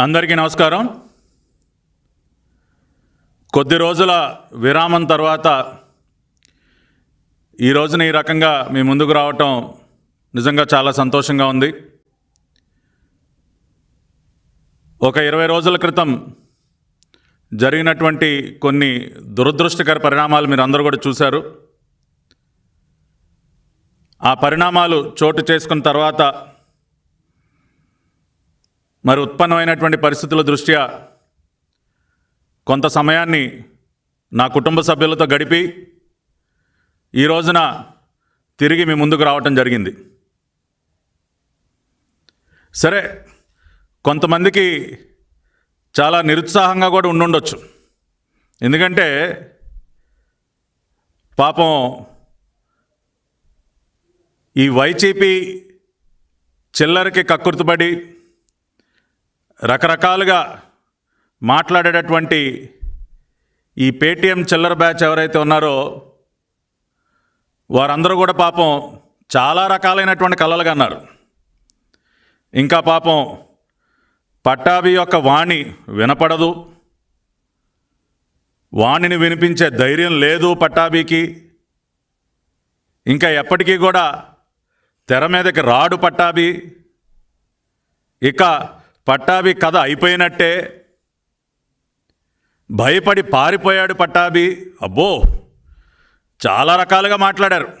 అందరికీ నమస్కారం. కొద్ది రోజుల విరామం తర్వాత ఈ రోజున ఈ రకంగా మీ ముందుకు రావటం నిజంగా చాలా సంతోషంగా ఉంది. ఒక ఇరవై రోజుల క్రితం జరిగినటువంటి కొన్ని దురదృష్టకర పరిణామాలు మీరు అందరూ కూడా చూశారు. ఆ పరిణామాలు చోటు చేసుకున్న తర్వాత మరి ఉత్పన్నమైనటువంటి పరిస్థితుల దృష్ట్యా కొంత సమయాన్ని నా కుటుంబ సభ్యులతో గడిపి ఈ రోజున తిరిగి మీ ముందుకు రావటం జరిగింది. సరే కొంతమందికి చాలా నిరుత్సాహంగా కూడా ఉండుండొచ్చు. ఎందుకంటే పాపం ఈ వైసీపీ చిల్లరకి కక్కుర్తుపడి రకరకాలుగా మాట్లాడేటటువంటి ఈ పేటీఎం చిల్లర బ్యాచ్ ఎవరైతే ఉన్నారో వారందరూ కూడా పాపం చాలా రకాలైనటువంటి కళలుగా అన్నారు ఇంకా పాపం పట్టాభి యొక్క వాణి వినపడదు. వాణిని వినిపించే ధైర్యం లేదు పట్టాభికి. ఇంకా ఎప్పటికీ కూడా తెర మీదకి రాడు పట్టాభి. ఇక పట్టాభి కథ అయిపోయినట్టే. భయపడి పారిపోయాడు పట్టాభి. అబ్బో చాలా రకాలుగా మాట్లాడారు.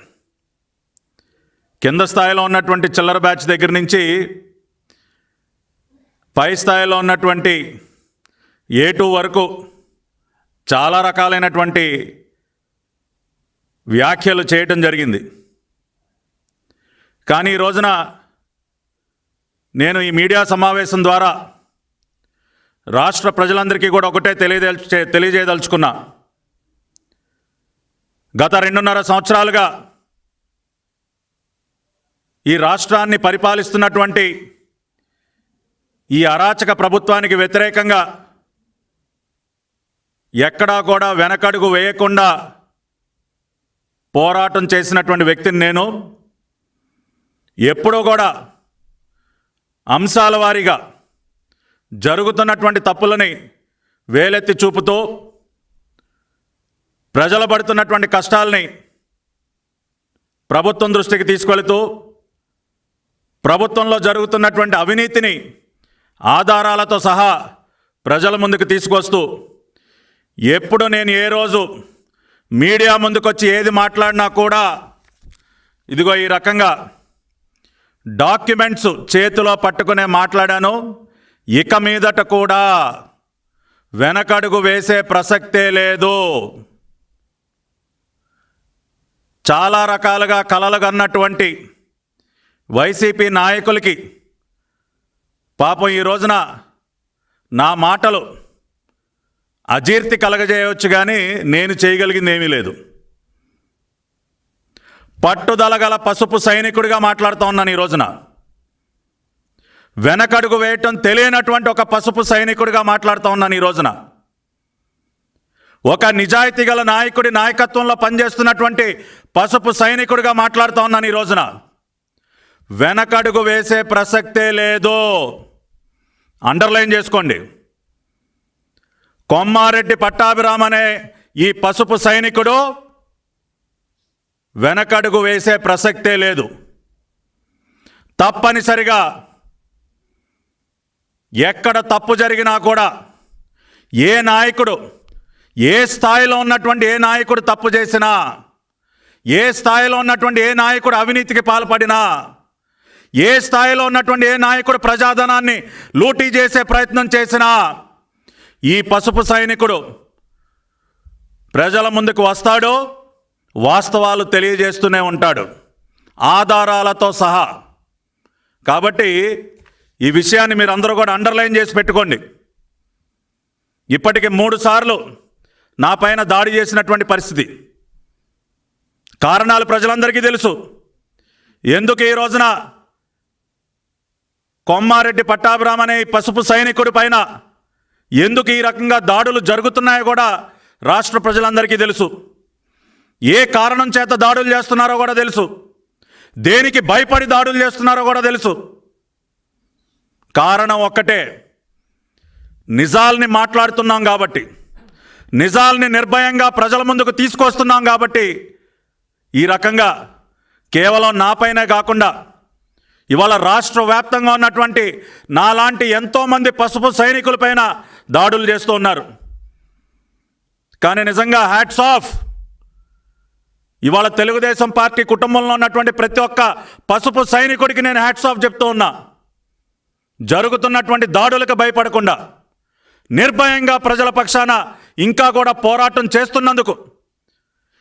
కింద స్థాయిలో ఉన్నటువంటి చిల్లర బ్యాచ్ దగ్గర నుంచి పై స్థాయిలో ఉన్నటువంటి ఏ టూ వరకు చాలా రకాలైనటువంటి వ్యాఖ్యలు చేయటం జరిగింది. కానీ ఈ రోజున నేను ఈ మీడియా సమావేశం ద్వారా రాష్ట్ర ప్రజలందరికీ కూడా ఒకటే తెలియదల్చే తెలియజేయదలుచుకున్నా. గత రెండున్నర సంవత్సరాలుగా ఈ రాష్ట్రాన్ని పరిపాలిస్తున్నటువంటి ఈ అరాచక ప్రభుత్వానికి వ్యతిరేకంగా ఎక్కడా కూడా వెనకడుగు వేయకుండా పోరాటం చేసినటువంటి వ్యక్తిని నేను. ఎప్పుడూ కూడా అంశాల వారీగా జరుగుతున్నటువంటి తప్పులని వేలెత్తి చూపుతూ ప్రజలు పడుతున్నటువంటి కష్టాలని ప్రభుత్వం దృష్టికి తీసుకెళుతూ ప్రభుత్వంలో జరుగుతున్నటువంటి అవినీతిని ఆధారాలతో సహా ప్రజల ముందుకు తీసుకొస్తూ ఎప్పుడు నేను ఏ రోజు మీడియా ముందుకొచ్చి ఏది మాట్లాడినా కూడా ఇదిగో ఈ రకంగా డాక్యుమెంట్స్ చేతిలో పట్టుకునే మాట్లాడాను. ఇక మీదట కూడా వెనకడుగు వేసే ప్రసక్తే లేదు. చాలా రకాలుగా కలలు కన్నటువంటి వైసీపీ నాయకులకి పాపం ఈ రోజున నా మాటలు అజీర్తి కలగజేయవచ్చు కానీ నేను చేయగలిగింది ఏమీ లేదు. పట్టుదల గల పసుపు సైనికుడిగా మాట్లాడుతూ ఉన్నాను ఈ రోజున. వెనకడుగు వేయటం తెలియనటువంటి ఒక పసుపు సైనికుడిగా మాట్లాడుతూ ఉన్నాను ఈ రోజున. ఒక నిజాయితీ గల నాయకుడి నాయకత్వంలో పనిచేస్తున్నటువంటి పసుపు సైనికుడిగా మాట్లాడుతూ ఉన్నాను ఈ రోజున. వెనకడుగు వేసే ప్రసక్తే లేదు. అండర్లైన్ చేసుకోండి. కొమ్మారెడ్డి పట్టాభిరామ్ అనే ఈ పసుపు సైనికుడు వెనకడుగు వేసే ప్రసక్తే లేదు. తప్పనిసరిగా ఎక్కడ తప్పు జరిగినా కూడా ఏ నాయకుడు ఏ స్థాయిలో ఉన్నటువంటి ఏ నాయకుడు తప్పు చేసినా ఏ స్థాయిలో ఉన్నటువంటి ఏ నాయకుడు అవినీతికి పాల్పడినా ఏ స్థాయిలో ఉన్నటువంటి ఏ నాయకుడు ప్రజాధనాన్ని లూటీ చేసే ప్రయత్నం చేసినా ఈ పసుపు సైనికుడు ప్రజల ముందుకు వస్తాడు వాస్తవాలు తెలియజేస్తూనే ఉంటాడు. ఆధారాలతో సహా. కాబట్టి ఈ విషయాన్ని మీరు అందరూ కూడా అండర్లైన్ చేసి పెట్టుకోండి. ఇప్పటికి మూడు సార్లు నా పైన దాడి చేసినటువంటి పరిస్థితి. కారణాలు ప్రజలందరికీ తెలుసు. ఎందుకు ఈ రోజున కొమ్మారెడ్డి పట్టాభిరామ్ అనే పసుపు సైనికుడి పైన ఎందుకు ఈ రకంగా దాడులు జరుగుతున్నాయో కూడా రాష్ట్ర ప్రజలందరికీ తెలుసు. ఏ కారణం చేత దాడులు చేస్తున్నారో కూడా తెలుసు. దేనికి భయపడి దాడులు చేస్తున్నారో కూడా తెలుసు. కారణం ఒక్కటే. నిజాల్ని మాట్లాడుతున్నాం కాబట్టి నిజాల్ని నిర్భయంగా ప్రజల ముందుకు తీసుకొస్తున్నాం కాబట్టి ఈ రకంగా కేవలం నాపైనే కాకుండా ఇవాళ రాష్ట్ర వ్యాప్తంగా ఉన్నటువంటి నాలాంటి ఎంతోమంది పసుపు సైనికులపైన దాడులు చేస్తూ ఉన్నారు. కానీ నిజంగా హ్యాట్స్ ఆఫ్ ఇవాళ తెలుగుదేశం పార్టీ కుటుంబంలో ఉన్నటువంటి ప్రతి ఒక్క పసుపు సైనికుడికి నేను హ్యాట్స్ ఆఫ్ చెప్తూ ఉన్నా. జరుగుతున్నటువంటి దాడులకు భయపడకుండా నిర్భయంగా ప్రజల పక్షాన ఇంకా కూడా పోరాటం చేస్తున్నందుకు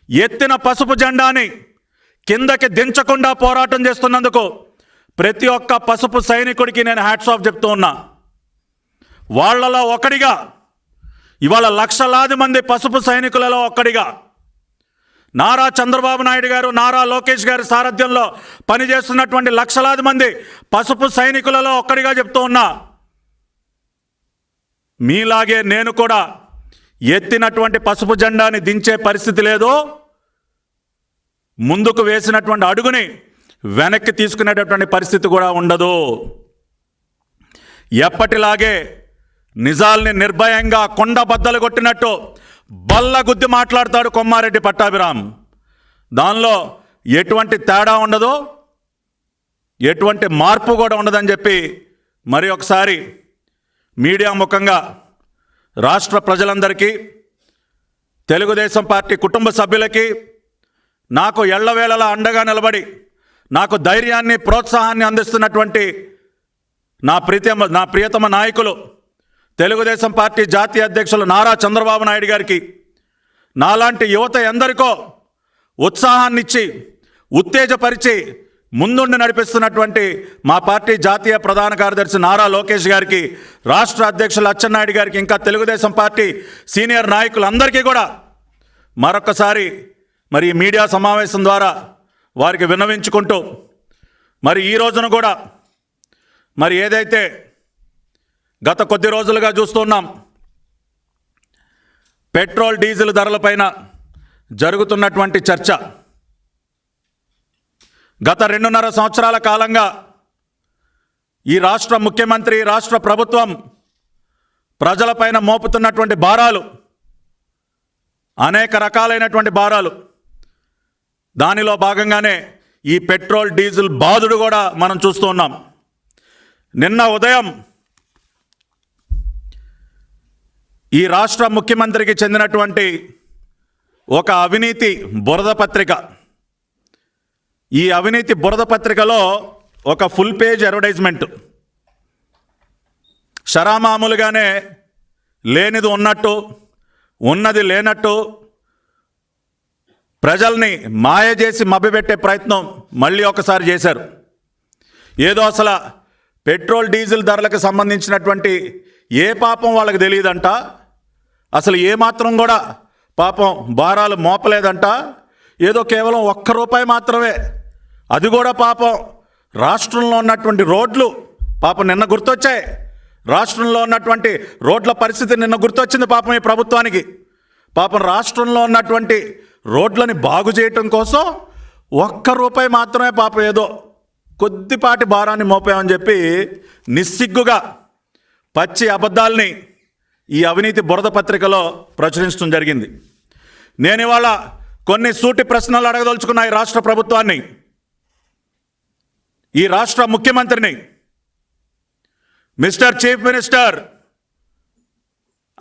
ఎత్తిన పసుపు జెండాని కిందకి దించకుండా పోరాటం చేస్తున్నందుకు ప్రతి ఒక్క పసుపు సైనికుడికి నేను హ్యాట్స్ ఆఫ్ చెప్తూ ఉన్నా. వాళ్ళలో ఒకడిగా ఇవాళ లక్షలాది మంది పసుపు సైనికులలో ఒక్కడిగా నారా చంద్రబాబు నాయుడు గారు నారా లోకేష్ గారి సారథ్యంలో పనిచేస్తున్నటువంటి లక్షలాది మంది పసుపు సైనికులలో ఒక్కడిగా చెప్తూ ఉన్నా మీలాగే నేను కూడా ఎత్తినటువంటి పసుపు జెండాని దించే పరిస్థితి లేదు. ముందుకు వేసినటువంటి అడుగుని వెనక్కి తీసుకునేటటువంటి పరిస్థితి కూడా ఉండదు. ఎప్పటిలాగే నిజాల్ని నిర్భయంగా కొండ బద్దలు కొట్టినట్టు బల్ల గుద్ది మాట్లాడతాడు కొమ్మారెడ్డి పట్టాభిరామ్. దానిలో ఎటువంటి తేడా ఉండదు ఎటువంటి మార్పు కూడా ఉండదని చెప్పి మరి ఒకసారి మీడియా ముఖంగా రాష్ట్ర ప్రజలందరికీ తెలుగుదేశం పార్టీ కుటుంబ సభ్యులకి నాకు ఎళ్ళవేళలా అండగా నిలబడి నాకు ధైర్యాన్ని ప్రోత్సాహాన్ని అందిస్తున్నటువంటి నా ప్రీతమ నా ప్రియతమ నాయకులు తెలుగుదేశం పార్టీ జాతీయ అధ్యక్షులు నారా చంద్రబాబు నాయుడు గారికి నాలాంటి యువత ఎందరికో ఉత్సాహాన్నిచ్చి ఉత్తేజపరిచి ముందుండి నడిపిస్తున్నటువంటి మా పార్టీ జాతీయ ప్రధాన కార్యదర్శి నారా లోకేష్ గారికి రాష్ట్ర అధ్యక్షులు అచ్చెన్నాయుడు గారికి ఇంకా తెలుగుదేశం పార్టీ సీనియర్ నాయకులందరికీ కూడా మరొకసారి మరి మీడియా సమావేశం ద్వారా వారికి విన్నవించుకుంటూ మరి ఈ రోజున కూడా మరి ఏదైతే గత కొద్ది రోజులుగా చూస్తున్నాం పెట్రోల్ డీజిల్ ధరలపైన జరుగుతున్నటువంటి చర్చ. గత రెండున్నర సంవత్సరాల కాలంగా ఈ రాష్ట్ర ముఖ్యమంత్రి రాష్ట్ర ప్రభుత్వం ప్రజలపైన మోపుతున్నటువంటి భారాలు అనేక రకాలైనటువంటి భారాలు. దానిలో భాగంగానే ఈ పెట్రోల్ డీజిల్ బాధుడు కూడా మనం చూస్తూ ఉన్నాం. నిన్న ఉదయం ఈ రాష్ట్ర ముఖ్యమంత్రికి చెందినటువంటి ఒక అవినీతి బురద పత్రిక. ఈ అవినీతి బురద పత్రికలో ఒక ఫుల్ పేజ్ అడ్వర్టైజ్మెంట్. షరామామూలుగానే లేనిది ఉన్నట్టు ఉన్నది లేనట్టు ప్రజల్ని మాయ చేసి మభ్యపెట్టే ప్రయత్నం మళ్ళీ ఒకసారి చేశారు. ఏదో అసలు పెట్రోల్ డీజిల్ ధరలకు సంబంధించినటువంటి ఏ పాపం వాళ్ళకి తెలియదంట? అసలు ఏ మాత్రం కూడా పాపం భారాలు మోపలేదంట? ఏదో కేవలం ఒక్క రూపాయి మాత్రమే. అది కూడా పాపం. రాష్ట్రంలో ఉన్నటువంటి రోడ్లు పాపం నిన్న గుర్తొచ్చాయి. రాష్ట్రంలో ఉన్నటువంటి రోడ్ల పరిస్థితి నిన్న గుర్తొచ్చింది పాపం ఈ ప్రభుత్వానికి. పాపం రాష్ట్రంలో ఉన్నటువంటి రోడ్లని బాగు చేయటం కోసం ఒక్క రూపాయి మాత్రమే పాపం ఏదో కొద్దిపాటి భారాన్ని మోపామని చెప్పి నిస్సిగ్గుగా పచ్చి అబద్ధాల్ని ఈ అవినీతి బురద పత్రికలో ప్రచురించడం జరిగింది. నేను ఇవాళ కొన్ని సూటి ప్రశ్నలు అడగదలుచుకున్న ఈ రాష్ట్ర ప్రభుత్వాన్ని ఈ రాష్ట్ర ముఖ్యమంత్రిని mister chief minister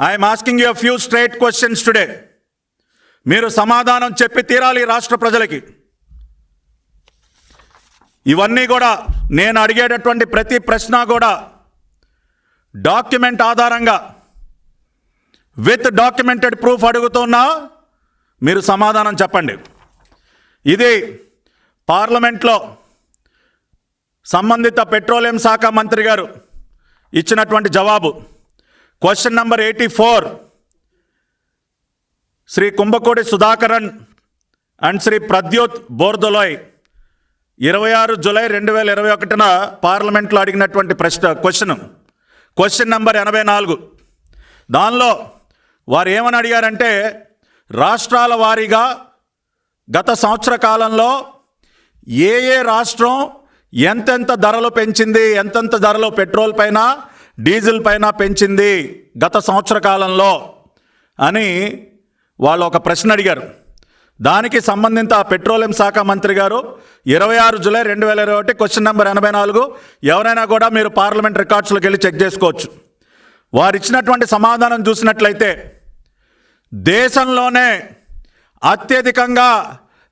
I'm asking you few straight questions today. మీరు సమాధానం చెప్పి తీరాలి ఈ రాష్ట్ర ప్రజలకి. ఇవన్నీ కూడా నేను అడిగేటటువంటి ప్రతి ప్రశ్న కూడా డాక్యుమెంట్ ఆధారంగా. విత్ డాక్యుమెంటెడ్ ప్రూఫ్ అడుగుతున్నా మీరు సమాధానం చెప్పండి. ఇది పార్లమెంట్లో సంబంధిత పెట్రోలియం శాఖ మంత్రి గారు ఇచ్చినటువంటి జవాబు. Question number eighty four. Shri Kumbakudi Sudhakaran and Shri Pradyot Bordoloi ఇరవై ఆరు జులై రెండు వేల ఇరవై ఒకటిన పార్లమెంట్లో అడిగినటువంటి ప్రశ్న క్వశ్చన్. క్వశ్చన్ నెంబర్ ఎనభై నాలుగు. దానిలో వారు ఏమని అడిగారంటే రాష్ట్రాల వారీగా గత సంవత్సర కాలంలో ఏ ఏ రాష్ట్రం ఎంతెంత ధరలు పెంచింది ఎంతెంత ధరలు పెట్రోల్ పైన డీజిల్ పైన పెంచింది గత సంవత్సర కాలంలో అని వాళ్ళు ఒక ప్రశ్న అడిగారు. దానికి సంబంధిత పెట్రోలియం శాఖ మంత్రి గారు ఇరవై ఆరు జూలై రెండు వేల ఇరవై ఒకటి క్వశ్చన్ నెంబర్ ఎనభై నాలుగు ఎవరైనా కూడా మీరు పార్లమెంట్ రికార్డ్స్లోకి వెళ్ళి చెక్ చేసుకోవచ్చు. వారు ఇచ్చినటువంటి సమాధానం చూసినట్లయితే దేశంలోనే అత్యధికంగా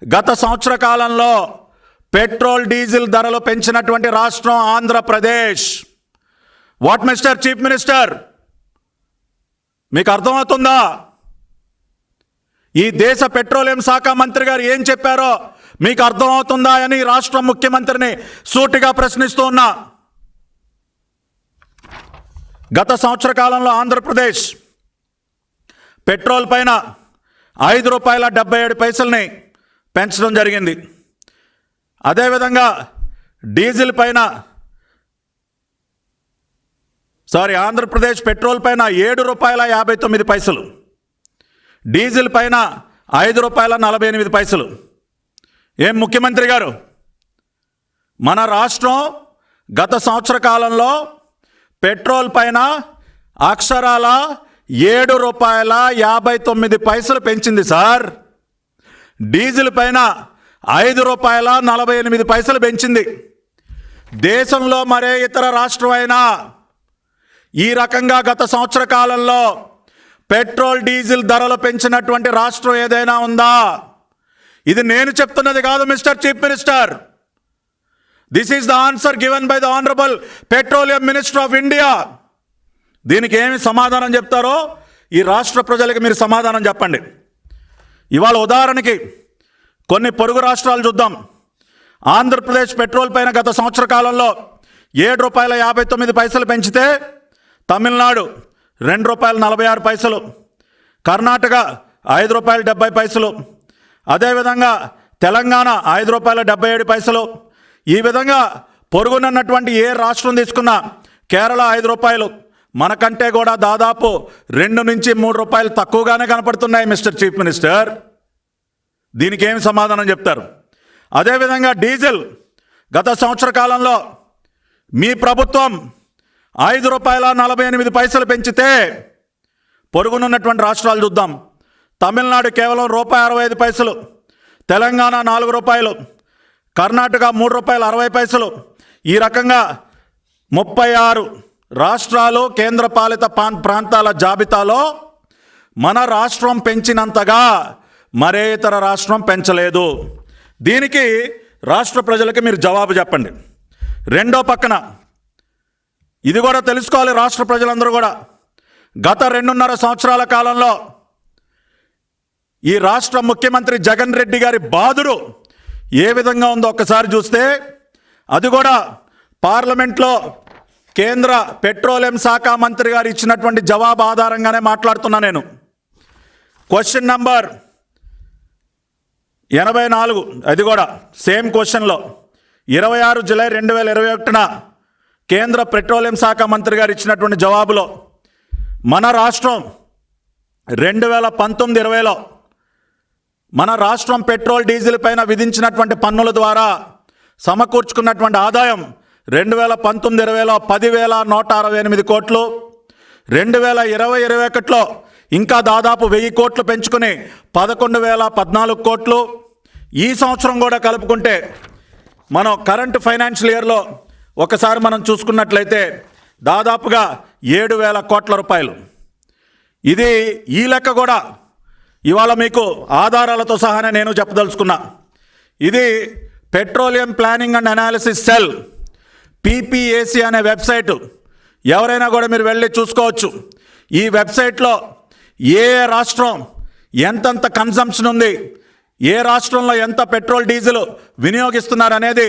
గత సంవత్సర కాలంలో పెట్రోల్ డీజిల్ ధరలు పెంచినటువంటి రాష్ట్రం Andhra Pradesh. What mister chief minister? మీకు అర్థమవుతుందా? ఈ దేశ పెట్రోలియం శాఖ మంత్రి గారు ఏం చెప్పారో మీకు అర్థమవుతుందా అని రాష్ట్ర ముఖ్యమంత్రిని సూటిగా ప్రశ్నిస్తూ ఉన్నా. గత సంవత్సర కాలంలో ఆంధ్రప్రదేశ్ పెట్రోల్ పైన ఐదు రూపాయల డెబ్బై ఏడు పైసల్ని పెంచడం జరిగింది. అదేవిధంగా డీజిల్ పైన సారీ ఆంధ్రప్రదేశ్ పెట్రోల్ పైన ఏడు రూపాయల యాభై తొమ్మిది పైసలు డీజిల్ పైన ఐదు రూపాయల నలభై ఎనిమిది పైసలు. ఏం ముఖ్యమంత్రి గారు? మన రాష్ట్రం గత సంవత్సర కాలంలో పెట్రోల్ పైన అక్షరాల ఏడు రూపాయల యాభై తొమ్మిది పైసలు పెంచింది సార్. డీజిల్ పైన ఐదు రూపాయల నలభై ఎనిమిది పైసలు పెంచింది. దేశంలో మరే ఇతర రాష్ట్రమైనా ఈ రకంగా గత సంవత్సర కాలంలో పెట్రోల్ డీజిల్ ధరలు పెంచినటువంటి రాష్ట్రం ఏదైనా ఉందా? ఇది నేను చెప్తున్నది కాదు mister chief minister. This is the answer given by the honourable petroleum minister of India దీనికి ఏమి సమాధానం చెప్తారో ఈ రాష్ట్ర ప్రజలకు మీరు సమాధానం చెప్పండి. ఇవాళ ఉదాహరణకి కొన్ని పొరుగు రాష్ట్రాలు చూద్దాం. ఆంధ్రప్రదేశ్ పెట్రోల్ పైన గత సంవత్సర కాలంలో ఏడు రూపాయల యాభై తొమ్మిది పైసలు పెంచితే తమిళనాడు రెండు రూపాయల నలభై ఆరు పైసలు. కర్ణాటక ఐదు రూపాయల డెబ్బై పైసలు. అదేవిధంగా తెలంగాణ ఐదు రూపాయల డెబ్బై ఏడు పైసలు. ఈ విధంగా పొరుగునున్నటువంటి ఏ రాష్ట్రం తీసుకున్నా కేరళ ఐదు రూపాయలు. మనకంటే కూడా దాదాపు రెండు నుంచి మూడు రూపాయలు తక్కువగానే కనపడుతున్నాయి మిస్టర్ చీఫ్ మినిస్టర్. దీనికి ఏమి సమాధానం చెప్తారు? అదేవిధంగా డీజిల్ గత సంవత్సర కాలంలో మీ ప్రభుత్వం ఐదు రూపాయల నలభై ఎనిమిది పైసలు పెంచితే పొరుగునున్నటువంటి రాష్ట్రాలు చూద్దాం. తమిళనాడు కేవలం రూపాయి అరవై ఐదు పైసలు తెలంగాణ నాలుగు రూపాయలు కర్ణాటక మూడు రూపాయలు అరవై పైసలు. ఈ రకంగా ముప్పై ఆరు రాష్ట్రాలు కేంద్రపాలిత ప్రాంతాల జాబితాలో మన రాష్ట్రం పెంచినంతగా మరే ఇతర రాష్ట్రం పెంచలేదు. దీనికి రాష్ట్ర ప్రజలకి మీరు జవాబు చెప్పండి. రెండో పక్కన ఇది కూడా తెలుసుకోవాలి రాష్ట్ర ప్రజలందరూ కూడా. గత రెండున్నర సంవత్సరాల కాలంలో ఈ రాష్ట్ర ముఖ్యమంత్రి జగన్ రెడ్డి గారి బాధుడు ఏ విధంగా ఉందో ఒక్కసారి చూస్తే అది కూడా పార్లమెంట్లో కేంద్ర పెట్రోలియం శాఖ మంత్రి గారు ఇచ్చినటువంటి జవాబు ఆధారంగానే మాట్లాడుతున్నా నేను. క్వశ్చన్ నంబర్ ఎనభై నాలుగు అది కూడా సేమ్ క్వశ్చన్లో. ఇరవై ఆరు జూలై రెండు వేల ఇరవై ఒకటిన కేంద్ర పెట్రోలియం శాఖ మంత్రి గారు ఇచ్చినటువంటి జవాబులో మన రాష్ట్రం రెండు వేల పంతొమ్మిది ఇరవైలో మన రాష్ట్రం పెట్రోల్ డీజిల్ పైన విధించినటువంటి పన్నుల ద్వారా సమకూర్చుకున్నటువంటి ఆదాయం రెండు వేల పంతొమ్మిది ఇరవైలో పదివేల నూట అరవై ఎనిమిది కోట్లు రెండు వేల ఇరవై ఇరవై ఒకటిలో ఇంకా దాదాపు వెయ్యి కోట్లు పెంచుకుని పదకొండు వేల పద్నాలుగు కోట్లు. ఈ సంవత్సరం కూడా కలుపుకుంటే మనం కరెంట్ ఫైనాన్షియల్ ఇయర్లో ఒకసారి మనం చూసుకున్నట్లయితే దాదాపుగా ఏడు వేల కోట్ల రూపాయలు. ఇది ఈ లెక్క కూడా ఇవాళ మీకు ఆధారాలతో సహానే నేను చెప్పదలుచుకున్నా. ఇది petroleum planning and analysis cell PPAC అనే వెబ్సైట్. ఎవరైనా కూడా మీరు వెళ్ళి చూసుకోవచ్చు. ఈ వెబ్సైట్లో ఏ రాష్ట్రం ఎంతంత కన్సంప్షన్ ఉంది ఏ రాష్ట్రంలో ఎంత పెట్రోల్ డీజిల్ వినియోగిస్తున్నారు అనేది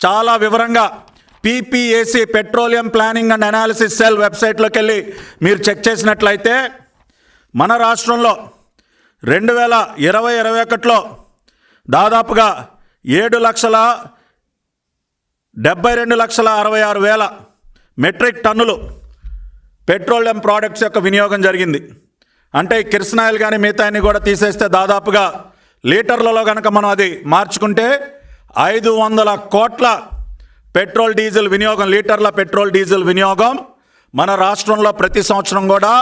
చాలా వివరంగా PPAC petroleum planning and analysis cell వెబ్సైట్లోకి వెళ్ళి మీరు చెక్ చేసినట్లయితే మన రాష్ట్రంలో రెండు వేల ఇరవై ఇరవై ఒకటిలో దాదాపుగా ఏడు లక్షల డెబ్బై రెండు లక్షల అరవై ఆరు వేల మెట్రిక్ టన్నులు పెట్రోలియం ప్రోడక్ట్స్ యొక్క వినియోగం జరిగింది. అంటే ఈ కిరసనాయిల్ కానీ మిగతాన్ని కూడా తీసేస్తే దాదాపుగా లీటర్లలో కనుక మనం అది మార్చుకుంటే ఐదు వందల కోట్ల పెట్రోల్ డీజిల్ వినియోగం లీటర్ల పెట్రోల్ డీజిల్ వినియోగం. మన రాష్ట్రంలో ప్రతి సంవత్సరం కూడా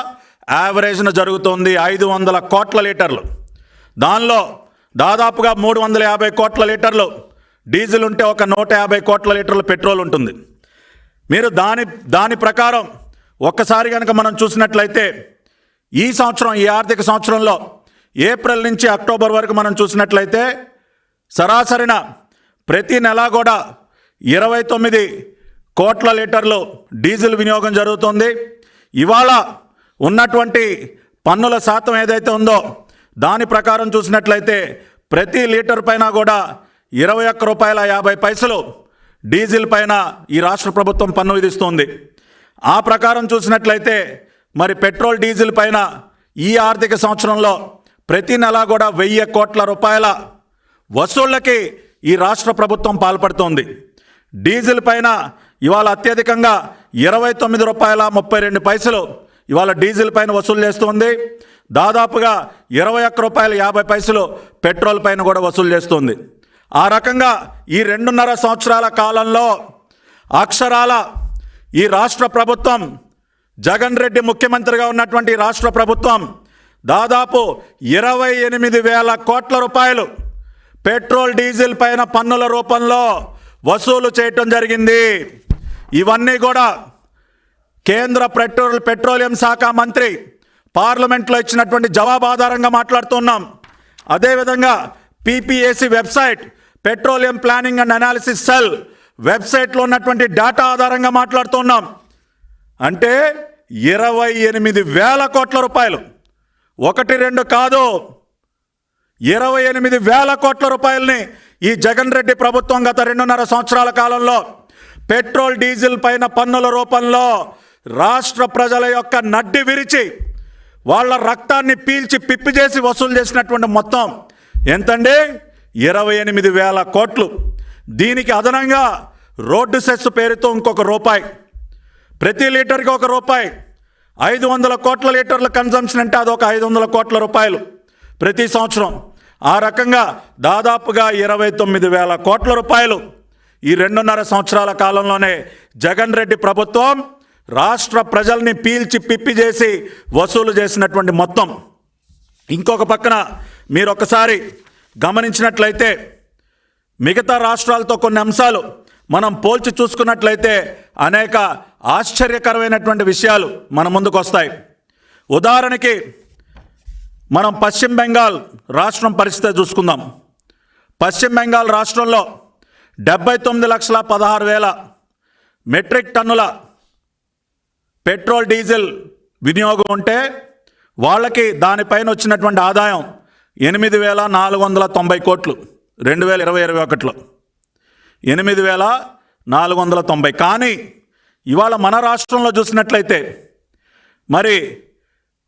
యావరేజ్న జరుగుతుంది ఐదు వందల కోట్ల లీటర్లు. దానిలో దాదాపుగా మూడు వందల యాభై కోట్ల లీటర్లు డీజిల్ ఉంటే ఒక నూట యాభై కోట్ల లీటర్లు పెట్రోల్ ఉంటుంది. మీరు దాని దాని ప్రకారం ఒక్కసారి కనుక మనం చూసినట్లయితే ఈ సంవత్సరం ఈ ఆర్థిక సంవత్సరంలో ఏప్రిల్ నుంచి అక్టోబర్ వరకు మనం చూసినట్లయితే సరాసరిన ప్రతి నెల కూడా ఇరవై తొమ్మిది కోట్ల లీటర్లు డీజిల్ వినియోగం జరుగుతుంది. ఇవాళ ఉన్నటువంటి పన్నుల శాతం ఏదైతే ఉందో దాని ప్రకారం చూసినట్లయితే ప్రతి లీటర్ పైన కూడా ఇరవై ఒక్క రూపాయల యాభై పైసలు డీజిల్ పైన ఈ రాష్ట్ర ప్రభుత్వం పన్ను విధిస్తుంది. ఆ ప్రకారం చూసినట్లయితే మరి పెట్రోల్ డీజిల్ పైన ఈ ఆర్థిక సంవత్సరంలో ప్రతి నెల కూడా వెయ్యి కోట్ల రూపాయల వసూళ్ళకి ఈ రాష్ట్ర ప్రభుత్వం పాల్పడుతోంది. డీజిల్ పైన ఇవాళ అత్యధికంగా ఇరవై తొమ్మిది రూపాయల ముప్పై రెండు పైసలు ఇవాళ డీజిల్ పైన వసూలు చేస్తుంది దాదాపుగా ఇరవై ఒక్క రూపాయల యాభై పైసలు పెట్రోల్ పైన కూడా వసూలు చేస్తుంది ఆ రకంగా ఈ రెండున్నర సంవత్సరాల కాలంలో అక్షరాల ఈ రాష్ట్ర ప్రభుత్వం జగన్ రెడ్డి ముఖ్యమంత్రిగా ఉన్నటువంటి రాష్ట్ర ప్రభుత్వం దాదాపు ఇరవై ఎనిమిది వేల కోట్ల రూపాయలు పెట్రోల్ డీజిల్ పైన పన్నుల రూపంలో వసూలు చేయటం జరిగింది. ఇవన్నీ కూడా కేంద్ర పెట్రోల్ పెట్రోలియం శాఖ మంత్రి పార్లమెంట్లో ఇచ్చినటువంటి జవాబు ఆధారంగా మాట్లాడుతున్నాం. అదేవిధంగా PPAC website petroleum planning and analysis cell వెబ్సైట్లో ఉన్నటువంటి డేటా ఆధారంగా మాట్లాడుతున్నాం. అంటే ఇరవై ఎనిమిది వేల కోట్ల రూపాయలు. ఒకటి రెండు కాదు. ఇరవై ఎనిమిది వేల కోట్ల రూపాయలని ఈ జగన్ రెడ్డి ప్రభుత్వం గత రెండున్నర సంవత్సరాల కాలంలో పెట్రోల్ డీజిల్ పైన పన్నుల రూపంలో రాష్ట్ర ప్రజల యొక్క నడ్డి విరిచి వాళ్ళ రక్తాన్ని పీల్చి పిప్పి చేసి వసూలు చేసినటువంటి మొత్తం ఎంతండి? ఇరవై ఎనిమిది వేల కోట్లు. దీనికి అదనంగా రోడ్డు సెస్ పేరుతో ఇంకొక రూపాయి. ప్రతి లీటర్కి ఒక రూపాయి. ఐదు వందల కోట్ల లీటర్ల కన్జంప్షన్ అంటే అదొక ఐదు వందల కోట్ల రూపాయలు ప్రతి సంవత్సరం. ఆ రకంగా దాదాపుగా ఇరవై తొమ్మిది వేల కోట్ల రూపాయలు ఈ రెండున్నర సంవత్సరాల కాలంలోనే జగన్ రెడ్డి ప్రభుత్వం రాష్ట్ర ప్రజల్ని పీల్చి పిప్పి చేసి వసూలు చేసినటువంటి మొత్తం. ఇంకొక పక్కన మీరు ఒకసారి గమనించినట్లయితే మిగతా రాష్ట్రాలతో కొన్ని అంశాలు మనం పోల్చి చూసుకున్నట్లయితే అనేక ఆశ్చర్యకరమైనటువంటి విషయాలు మన ముందుకు వస్తాయి ఉదాహరణకి మనం పశ్చిమ బెంగాల్ రాష్ట్రం పరిస్థితి చూసుకుందాం. పశ్చిమ బెంగాల్ రాష్ట్రంలో డెబ్బై తొమ్మిది లక్షల పదహారు వేల మెట్రిక్ టన్నుల పెట్రోల్ డీజిల్ వినియోగం ఉంటే వాళ్ళకి దానిపైన వచ్చినటువంటి ఆదాయం ఎనిమిది వేల నాలుగు వందల తొంభై కోట్లు రెండు వేల ఇరవై ఇరవై ఒకటిలో. ఎనిమిది వేల నాలుగు వందల తొంభై. కానీ ఇవాళ మన రాష్ట్రంలో చూసినట్లయితే మరి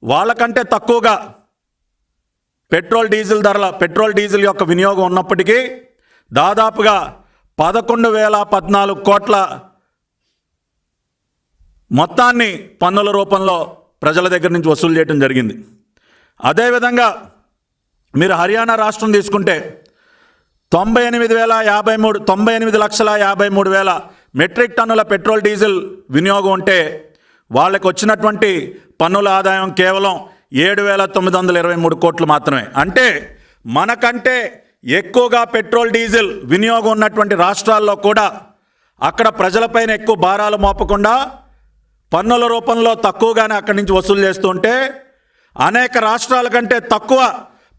వాళ్ళకంటే తక్కువగా పెట్రోల్ డీజిల్ ధరల పెట్రోల్ డీజిల్ యొక్క వినియోగం ఉన్నప్పటికీ దాదాపుగా పదకొండు వేల పద్నాలుగు కోట్ల మొత్తాన్ని పన్నుల రూపంలో ప్రజల దగ్గర నుంచి వసూలు చేయడం జరిగింది. అదేవిధంగా మీరు హర్యానా రాష్ట్రం తీసుకుంటే తొంభై ఎనిమిది వేల యాభై మూడు తొంభై ఎనిమిది లక్షల యాభై మూడు వేల మెట్రిక్ టన్నుల పెట్రోల్ డీజిల్ వినియోగం ఉంటే వాళ్ళకి వచ్చినటువంటి పన్నుల ఆదాయం కేవలం ఏడు వేల తొమ్మిది వందల ఇరవై మూడు కోట్లు మాత్రమే. అంటే మనకంటే ఎక్కువగా పెట్రోల్ డీజిల్ వినియోగం ఉన్నటువంటి రాష్ట్రాల్లో కూడా అక్కడ ప్రజలపైన ఎక్కువ భారాలు మోపకుండా పన్నుల రూపంలో తక్కువగానే అక్కడి నుంచి వసూలు చేస్తుంటే అనేక రాష్ట్రాల కంటే తక్కువ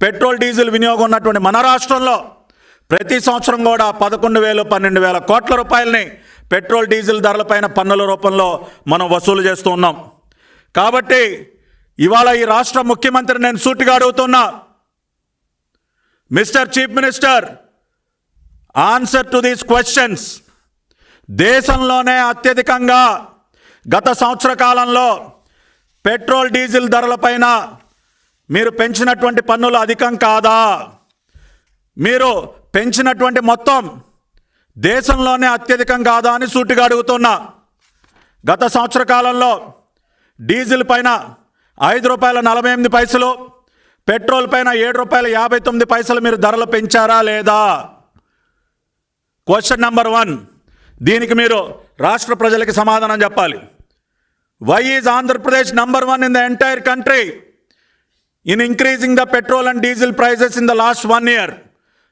పెట్రోల్ డీజిల్ వినియోగం ఉన్నటువంటి మన రాష్ట్రంలో ప్రతి సంవత్సరం కూడా పదకొండు వేలు పన్నెండు వేల కోట్ల రూపాయలని పెట్రోల్ డీజిల్ ధరలపైన పన్నుల రూపంలో మనం వసూలు చేస్తూ ఉన్నాం. కాబట్టి ఇవాళ ఈ రాష్ట్ర ముఖ్యమంత్రి నేను సూటిగా అడుగుతున్నా. Mister chief minister answer to these questions. దేశంలోనే అత్యధికంగా గత సంవత్సర కాలంలో పెట్రోల్ డీజిల్ ధరలపైన మీరు పెంచినటువంటి పన్నులు అధికం కాదా? మీరు పెంచినటువంటి మొత్తం దేశంలోనే అత్యధికం కాదా అని సూటిగా అడుగుతున్నా. గత సంవత్సర కాలంలో డీజిల్ పైన ఐదు రూపాయల నలభై ఎనిమిది పైసలు పెట్రోల్ పైన ఏడు రూపాయల యాభై తొమ్మిది పైసలు మీరు ధరలు పెంచారా లేదా? క్వశ్చన్ నెంబర్ వన్ దీనికి మీరు రాష్ట్ర ప్రజలకి సమాధానం చెప్పాలి. Why is Andhra Pradesh number one in the entire country in increasing the petrol and diesel prices in the last one year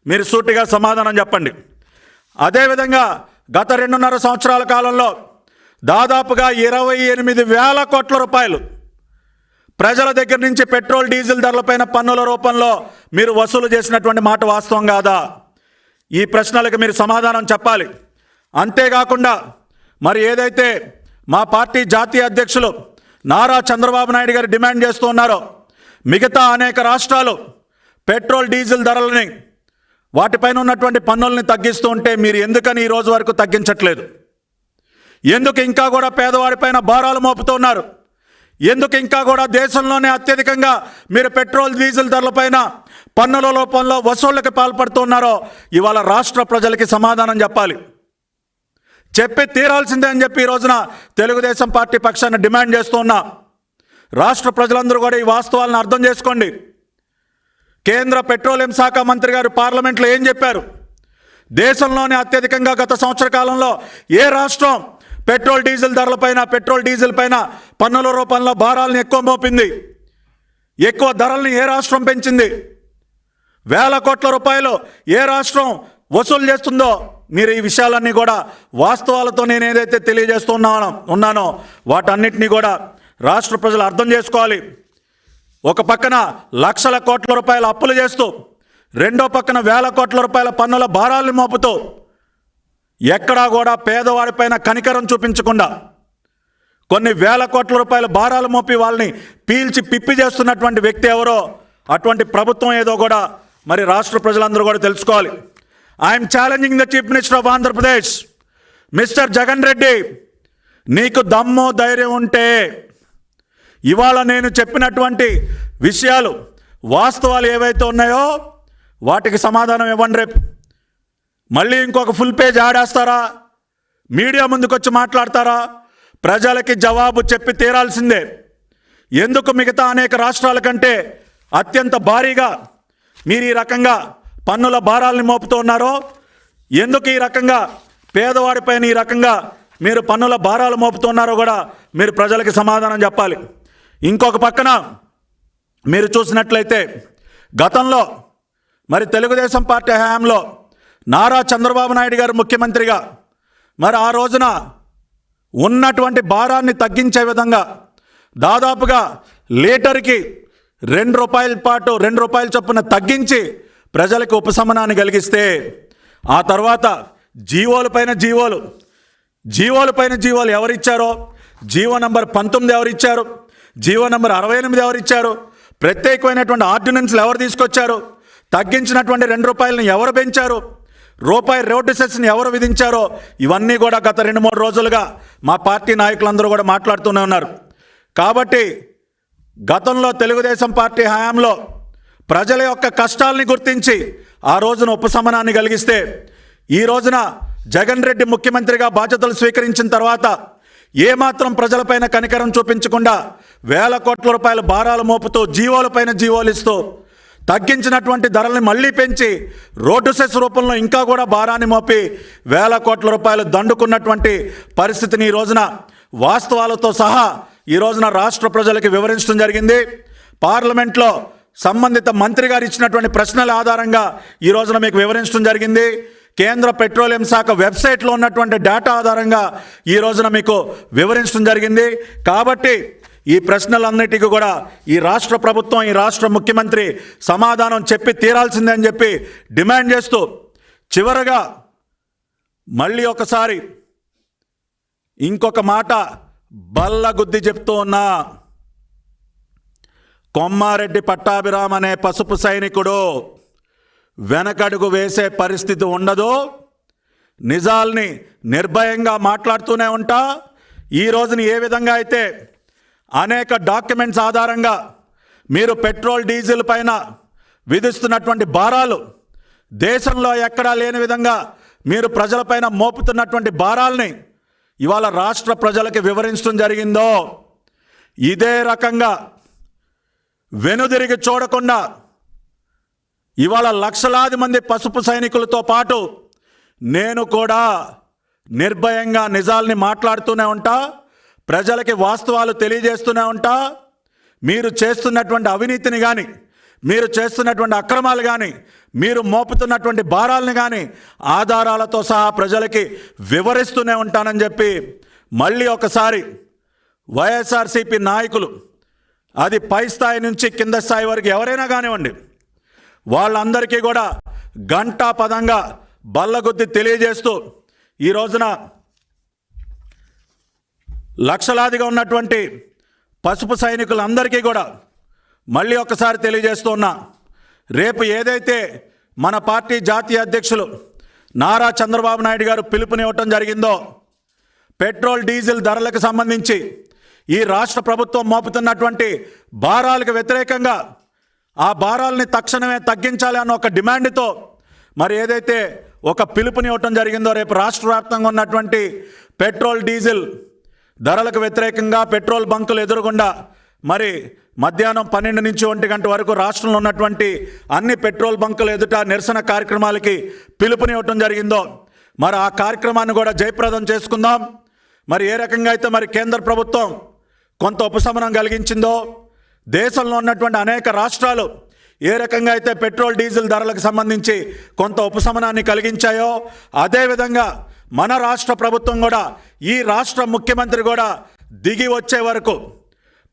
మీరు సూటిగా సమాధానం చెప్పండి. అదేవిధంగా గత రెండున్నర సంవత్సరాల కాలంలో దాదాపుగా ఇరవై ఎనిమిది వేల కోట్ల రూపాయలు ప్రజల దగ్గర నుంచి పెట్రోల్ డీజిల్ ధరలపైన పన్నుల రూపంలో మీరు వసూలు చేసినటువంటి మాట వాస్తవం కాదా? ఈ ప్రశ్నలకు మీరు సమాధానం చెప్పాలి. అంతేకాకుండా మరి ఏదైతే మా పార్టీ జాతీయ అధ్యక్షులు నారా చంద్రబాబు నాయుడు గారు డిమాండ్ చేస్తూ ఉన్నారో మిగతా అనేక రాష్ట్రాలు పెట్రోల్ డీజిల్ ధరలని వాటిపైన ఉన్నటువంటి పన్నుల్ని తగ్గిస్తూ ఉంటే మీరు ఎందుకని ఈ రోజు వరకు తగ్గించట్లేదు? ఎందుకు ఇంకా కూడా పేదవాడిపైన భారాలు మోపుతున్నారు ఎందుకు ఇంకా కూడా దేశంలోనే అత్యధికంగా మీరు పెట్రోల్ డీజిల్ ధరలపైన పన్నుల లోపంలో వసూళ్ళకు పాల్పడుతున్నారో ఇవాళ రాష్ట్ర ప్రజలకి సమాధానం చెప్పాలి. చెప్పి తీరాల్సిందే అని చెప్పి ఈ రోజున తెలుగుదేశం పార్టీ పక్షాన్ని డిమాండ్ చేస్తూ ఉన్నా. రాష్ట్ర ప్రజలందరూ కూడా ఈ వాస్తవాలను అర్థం చేసుకోండి. కేంద్ర పెట్రోలియం శాఖ మంత్రి గారు పార్లమెంట్లో ఏం చెప్పారు? దేశంలోనే అత్యధికంగా గత సంవత్సర కాలంలో ఏ రాష్ట్రం పెట్రోల్ డీజిల్ ధరలపైన పెట్రోల్ డీజిల్ పైన పన్నుల రూపంలో భారాలను ఎక్కువ మోపింది. ఎక్కువ ధరల్ని ఏ రాష్ట్రం పెంచింది? వేల కోట్ల రూపాయలు ఏ రాష్ట్రం వసూలు చేస్తుందో మీరు ఈ విషయాలన్నీ కూడా వాస్తవాలతో నేను ఏదైతే తెలియజేస్తున్నానో ఉన్నానో వాటన్నిటినీ కూడా రాష్ట్ర ప్రజలు అర్థం చేసుకోవాలి. ఒక పక్కన లక్షల కోట్ల రూపాయల అప్పులు చేస్తూ రెండో పక్కన వేల కోట్ల రూపాయల పన్నుల భారాలను మోపుతూ ఎక్కడా కూడా పేదవాడిపైన కనికరం చూపించకుండా కొన్ని వేల కోట్ల రూపాయల భారాలు మోపి వాళ్ళని పీల్చి పిప్పి చేస్తున్నటువంటి వ్యక్తి ఎవరో అటువంటి ప్రభుత్వం ఏదో కూడా మరి రాష్ట్ర ప్రజలందరూ కూడా తెలుసుకోవాలి. I'm challenging the chief minister of Andhra Pradesh mister Jagan Reddy నీకు దమ్ము ధైర్యం ఉంటే ఇవాళ నేను చెప్పినటువంటి విషయాలు వాస్తవాలు ఏవైతే ఉన్నాయో వాటికి సమాధానం ఇవ్వండి రేపు. మళ్ళీ ఇంకొక ఫుల్ పేజ్ ఆడేస్తారా మీడియా ముందుకొచ్చి మాట్లాడతారా? ప్రజలకి జవాబు చెప్పి తీరాల్సిందే. ఎందుకు మిగతా అనేక రాష్ట్రాల కంటే అత్యంత భారీగా మీరు ఈ రకంగా పన్నుల భారాల్ని మోపుతూ ఉన్నారో? ఎందుకు ఈ రకంగా పేదవాడిపైన ఈ రకంగా మీరు పన్నుల భారాలు మోపుతున్నారో కూడా మీరు ప్రజలకి సమాధానం చెప్పాలి. ఇంకొక పక్కన మీరు చూసినట్లయితే గతంలో మరి తెలుగుదేశం పార్టీ హయాంలో నారా చంద్రబాబు నాయుడు గారు ముఖ్యమంత్రిగా. మరి ఆ రోజున ఉన్నటువంటి భారాన్ని తగ్గించే విధంగా దాదాపుగా లీటర్కి రెండు రూపాయల పాటు రెండు రూపాయల చొప్పున తగ్గించి ప్రజలకు ఉపశమనాన్ని కలిగిస్తే ఆ తర్వాత జీవోలపైన జీవోలు జీవోలపైన జీవోలు ఎవరిచ్చారో జీవో నంబర్ పంతొమ్మిది ఎవరిచ్చారు జీవో నంబర్ అరవై ఎనిమిది ఎవరిచ్చారు ప్రత్యేకమైనటువంటి ఆర్డినెన్స్లు ఎవరు తీసుకొచ్చారు తగ్గించినటువంటి రెండు రూపాయలను ఎవరు పెంచారు రూపాయి రోడ్డు సెస్ని ఎవరు విధించారో ఇవన్నీ కూడా గత రెండు మూడు రోజులుగా మా పార్టీ నాయకులందరూ కూడా మాట్లాడుతూనే ఉన్నారు. కాబట్టి గతంలో తెలుగుదేశం పార్టీ హయాంలో ప్రజల యొక్క కష్టాల్ని గుర్తించి ఆ రోజున ఉపశమనాన్ని కలిగిస్తే ఈ రోజున జగన్ రెడ్డి ముఖ్యమంత్రిగా బాధ్యతలు స్వీకరించిన తర్వాత ఏమాత్రం ప్రజలపైన కనికరం చూపించకుండా వేల కోట్ల రూపాయల భారాలు మోపుతూ జీవోలపైన జీవోలు ఇస్తూ తగ్గించినటువంటి ధరల్ని మళ్ళీ పెంచి రోడ్డు సెస్ రూపంలో ఇంకా కూడా భారాన్ని మోపి వేల కోట్ల రూపాయలు దండుకున్నటువంటి పరిస్థితిని ఈ రోజున వాస్తవాలతో సహా ఈ రోజున రాష్ట్ర ప్రజలకు వివరించడం జరిగింది. పార్లమెంట్లో సంబంధిత మంత్రి గారు ఇచ్చినటువంటి ప్రశ్నల ఆధారంగా ఈ రోజున మీకు వివరించడం జరిగింది. కేంద్ర పెట్రోలియం శాఖ వెబ్సైట్లో ఉన్నటువంటి డేటా ఆధారంగా ఈ రోజున మీకు వివరించడం జరిగింది. కాబట్టి ఈ ప్రశ్నలన్నిటికీ కూడా ఈ రాష్ట్ర ప్రభుత్వం ఈ రాష్ట్ర ముఖ్యమంత్రి సమాధానం చెప్పి తీరాల్సిందే అని చెప్పి డిమాండ్ చేస్తూ చివరగా మళ్ళీ ఒకసారి ఇంకొక మాట బల్ల గుద్ది చెప్తూ ఉన్నా. కొమ్మారెడ్డి పట్టాభిరామ్ అనే పసుపు సైనికుడు వెనకడుగు వేసే పరిస్థితి ఉండదు. నిజాల్ని నిర్భయంగా మాట్లాడుతూనే ఉంటా. ఈ రోజున ఏ విధంగా అయితే అనేక డాక్యుమెంట్స్ ఆధారంగా మీరు పెట్రోల్ డీజిల్ పైన విధిస్తున్నటువంటి భారాలు దేశంలో ఎక్కడా లేని విధంగా మీరు ప్రజలపైన మోపుతున్నటువంటి భారాల్ని ఇవాళ రాష్ట్ర ప్రజలకి వివరించడం జరిగిందో ఇదే రకంగా వెనుదిరిగి చూడకుండా ఇవాళ లక్షలాది మంది పసుపు సైనికులతో పాటు నేను కూడా నిర్భయంగా నిజాల్ని మాట్లాడుతూనే ఉంటా. ప్రజలకి వాస్తవాలు తెలియజేస్తూనే ఉంటా. మీరు చేస్తున్నటువంటి అవినీతిని కానీ మీరు చేస్తున్నటువంటి అక్రమాలు కానీ మీరు మోపుతున్నటువంటి భారాలను కానీ ఆధారాలతో సహా ప్రజలకి వివరిస్తూనే ఉంటానని చెప్పి మళ్ళీ ఒకసారి వైఎస్ఆర్సీపీ నాయకులు అది పై స్థాయి నుంచి కింద స్థాయి వరకు ఎవరైనా కానివ్వండి వాళ్ళందరికీ కూడా గంటా పదంగా బల్లగుద్ది తెలియజేస్తూ ఈ రోజున లక్షలాదిగా ఉన్నటువంటి పసుపు సైనికులందరికీ కూడా మళ్ళీ ఒకసారి తెలియజేస్తున్నా రేపు ఏదైతే మన పార్టీ జాతీయ అధ్యక్షులు నారా చంద్రబాబు నాయుడు గారు పిలుపునివ్వటం జరిగిందో పెట్రోల్ డీజిల్ ధరలకు సంబంధించి ఈ రాష్ట్ర ప్రభుత్వం మోపుతున్నటువంటి భారాలకు వ్యతిరేకంగా ఆ భారాల్ని తక్షణమే తగ్గించాలి అన్న ఒక డిమాండ్తో మరి ఏదైతే ఒక పిలుపునివ్వటం జరిగిందో రేపు రాష్ట్ర వ్యాప్తంగా ఉన్నటువంటి పెట్రోల్ డీజిల్ ధరలకు వ్యతిరేకంగా పెట్రోల్ బంకులు ఎదురుగుండా. మరి మధ్యాహ్నం పన్నెండు నుంచి ఒంటి గంట వరకు రాష్ట్రంలో ఉన్నటువంటి అన్ని పెట్రోల్ బంకుల ఎదుట నిరసన కార్యక్రమాలకి పిలుపునివ్వటం జరిగిందో. మరి ఆ కార్యక్రమాన్ని కూడా జయప్రదం చేసుకుందాం. మరి ఏ రకంగా అయితే మరి కేంద్ర ప్రభుత్వం కొంత ఉపశమనం కలిగించిందో. దేశంలో ఉన్నటువంటి అనేక రాష్ట్రాలు ఏ రకంగా అయితే పెట్రోల్ డీజిల్ ధరలకు సంబంధించి కొంత ఉపశమనాన్ని కలిగించాయో అదేవిధంగా మన రాష్ట్ర ప్రభుత్వం కూడా ఈ రాష్ట్ర ముఖ్యమంత్రి కూడా దిగి వచ్చే వరకు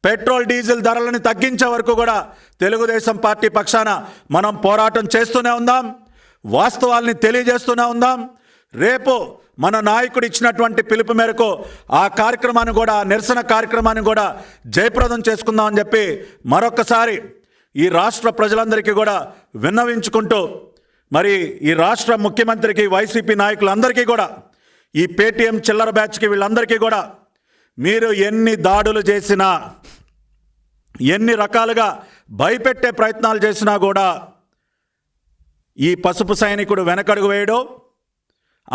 పెట్రోల్ డీజిల్ ధరలను తగ్గించే వరకు కూడా తెలుగుదేశం పార్టీ పక్షాన మనం పోరాటం చేస్తూనే ఉందాం వాస్తవాల్ని తెలియజేస్తూనే ఉందాం. రేపు మన నాయకుడు ఇచ్చినటువంటి పిలుపు మేరకు ఆ కార్యక్రమాన్ని కూడా నిరసన కార్యక్రమాన్ని కూడా జయప్రదం చేసుకుందామని చెప్పి మరొకసారి ఈ రాష్ట్ర ప్రజలందరికీ కూడా విన్నవించుకుంటూ మరి ఈ రాష్ట్ర ముఖ్యమంత్రికి వైసీపీ నాయకులందరికీ కూడా ఈ పేటీఎం చిల్లర బ్యాచ్కి వీళ్ళందరికీ కూడా మీరు ఎన్ని దాడులు చేసినా ఎన్ని రకాలుగా భయపెట్టే ప్రయత్నాలు చేసినా కూడా ఈ పసుపు సైనికుడు వెనకడుగు వేయడు.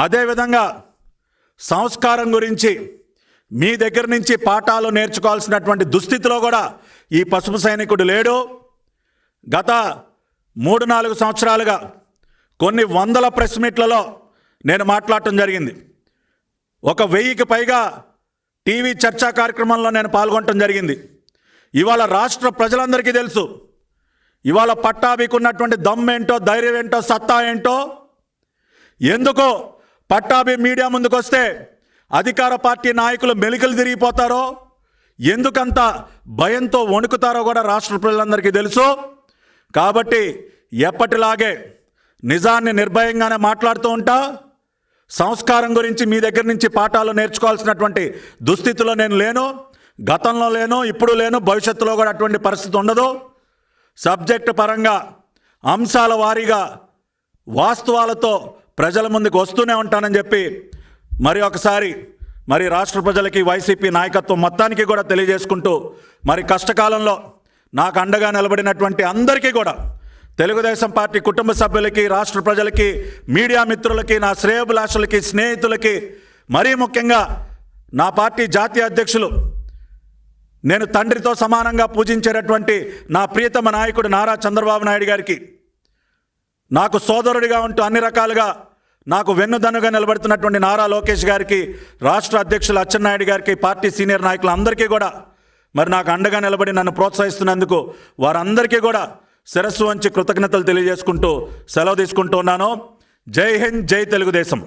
అదేవిధంగా సంస్కారం గురించి మీ దగ్గర నుంచి పాఠాలు నేర్చుకోవాల్సినటువంటి దుస్థితిలో కూడా ఈ పసుపు సైనికుడు లేడు. గత మూడు నాలుగు సంవత్సరాలుగా కొన్ని వందల ప్రెస్ మీట్లలో నేను మాట్లాడటం జరిగింది. ఒక వెయ్యికి పైగా టీవీ చర్చా కార్యక్రమంలో నేను పాల్గొనటం జరిగింది. ఇవాళ రాష్ట్ర ప్రజలందరికీ తెలుసు. ఇవాళ పట్టాభికున్నటువంటి దమ్ ఏంటో ధైర్యం ఏంటో సత్తా ఏంటో? ఎందుకో పట్టాభి మీడియా ముందుకొస్తే అధికార పార్టీ నాయకులు మెలికలు తిరిగిపోతారో? ఎందుకంత భయంతో వణుకుతారో కూడా రాష్ట్ర ప్రజలందరికీ తెలుసు. కాబట్టి ఎప్పటిలాగే నిజాన్ని నిర్భయంగానే మాట్లాడుతూ ఉంటా. సంస్కారం గురించి మీ దగ్గర నుంచి పాఠాలు నేర్చుకోవాల్సినటువంటి దుస్థితిలో నేను లేను గతంలో లేను ఇప్పుడు లేను భవిష్యత్తులో కూడా అటువంటి పరిస్థితి ఉండదు. సబ్జెక్టు పరంగా అంశాల వారీగా వాస్తవాలతో ప్రజల ముందుకు వస్తూనే ఉంటానని చెప్పి మరి ఒకసారి మరి రాష్ట్ర ప్రజలకి వైసీపీ నాయకత్వం మొత్తానికి కూడా తెలియజేసుకుంటూ మరి కష్టకాలంలో నాకు అండగా నిలబడినటువంటి అందరికీ కూడా తెలుగుదేశం పార్టీ కుటుంబ సభ్యులకి రాష్ట్ర ప్రజలకి మీడియా మిత్రులకి నా శ్రేయభిలాషులకి స్నేహితులకి మరీ ముఖ్యంగా నా పార్టీ జాతీయ అధ్యక్షులు నేను తండ్రితో సమానంగా పూజించేటటువంటి నా ప్రియతమ నాయకుడు నారా చంద్రబాబు నాయుడు గారికి నాకు సోదరుడిగా ఉంటూ అన్ని రకాలుగా నాకు వెన్నుదన్నుగా నిలబడుతున్నటువంటి నారా లోకేష్ గారికి రాష్ట్ర అధ్యక్షులు అచ్చెన్నాయుడు గారికి పార్టీ సీనియర్ నాయకులు అందరికీ కూడా మరి నాకు అండగా నిలబడి నన్ను ప్రోత్సహిస్తున్నందుకు వారందరికీ కూడా శిరస్సు వంచి కృతజ్ఞతలు తెలియజేసుకుంటూ సెలవు తీసుకుంటూ ఉన్నాను. జై హింద్ జై తెలుగుదేశం.